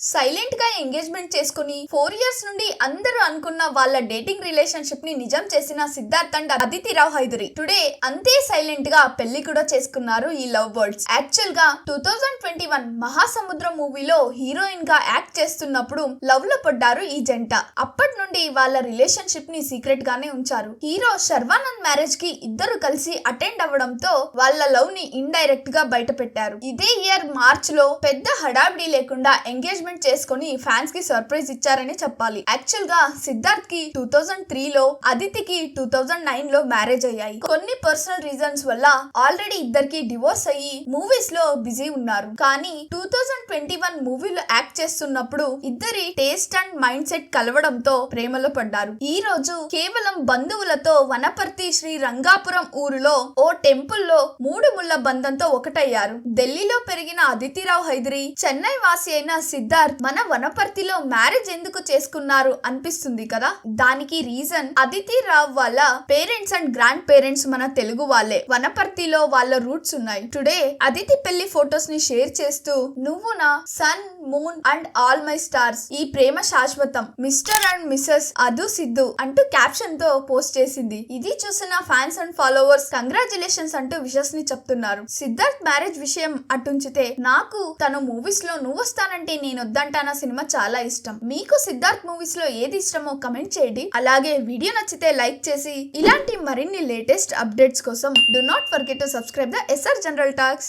సైలెంట్గా ఎంగేజ్మెంట్ చేసుకుని four years నుండి అందరూ అనుకున్న వాళ్ళ డేటింగ్ రిలేషన్షిప్ని నిజం చేసిన సిద్ధార్థ్ అండ్ అదితి రావు హైదురి. టుడే అంతే సైలెంట్గా పెళ్ళి కూడా చేసుకున్నారు ఈ లవ్ బర్డ్స్ యాక్చువల్గా two thousand twenty one Mahasamudram మూవీలో హీరోయిన్గా యాక్ట్ చేస్తున్నప్పుడు లవ్లో పడ్డారు ఈ జంట. అప్పటి నుండి వాళ్ళ రిలేషన్షిప్ని సీక్రెట్ గానే ఉంచారు. హీరో శర్వానంద్ మ్యారేజ్కి ఇద్దరు కలిసి అటెండ్ అవ్వడంతో వాళ్ళ లవ్ని ఇండైరెక్ట్గా బయట పెట్టారు ఇదే ఇయర్ మార్చ్లో పెద్ద హడావిడి లేకుండా ఎంగేజ్మెంట్ చేసుకుని ఫ్యాన్స్కి సర్ప్రైజ్ ఇచ్చారని చెప్పాలి. యాక్చువల్గా సిద్ధార్థ్కి టూ థౌజండ్ త్రీ లో అదితికి టూ థౌజండ్ నైన్లో మ్యారేజ్ అయ్యాయి. కొన్ని పర్సనల్ రీజన్స్ వల్ల ఆల్రెడీ ఇద్దరికి డివోర్స్ అయ్యి మూవీస్లో బిజీ ఉన్నారు. కానీ టూ థౌజండ్ ట్వంటీ వన్ మూవీలో యాక్ట్ చేస్తున్నప్పుడు ఇద్దరి టేస్ట్ అండ్ మైండ్ సెట్ కలవడంతో ప్రేమలో పడ్డారు. ఈ రోజు కేవలం బంధువులతో వనపర్తి శ్రీ రంగాపురం ఊరిలో ఓ టెంపుల్లో మూడు ముళ్ళ బంధంతో ఒకటయ్యారు. ఢిల్లీలో పెరిగిన అదితిరావు హైదరి చెన్నై వాసి అయిన సిద్ధార్థ్ మన వనపర్తిలో మ్యారేజ్ ఎందుకు చేసుకున్నారు అనిపిస్తుంది కదా? దానికి రీజన్ అదితి రావ్ వాళ్ళ పేరెంట్స్ అండ్ గ్రాండ్ పేరెంట్స్ మన తెలుగు వాళ్ళే. వనపర్తిలో వాళ్ళ రూట్స్ ఉన్నాయి. టుడే అదితి పెళ్ళి ఫొటోస్ని షేర్ చేస్తూ నువ్వు నా sun moon and all my stars ఈ ప్రేమ శాశ్వతం. మిస్టర్ అండ్ మిస్సెస్ అదు సిద్ధు అంటూ క్యాప్షన్తో పోస్ట్ చేసింది. ఇది చూసిన ఫ్యాన్స్ అండ్ ఫాలోవర్స్ కంగ్రాచులేషన్స్ అంటూ విషస్ని చెప్తున్నారు. సిద్ధార్థ్ మ్యారేజ్ విషయం అటుంచితే నాకు తను మూవీస్లో నువ్వు వస్తానంటే నేను వద్దంటానా సినిమా చాలా ఇష్టం. మీకు సిద్ధార్థ్ మూవీస్లో ఏది ఇష్టమో కమెంట్ చేయండి. అలాగే వీడియో నచ్చితే లైక్ చేసి ఇలాంటి మరిన్ని లేటెస్ట్ అప్డేట్స్ కోసం do not forget to subscribe the SR general talks.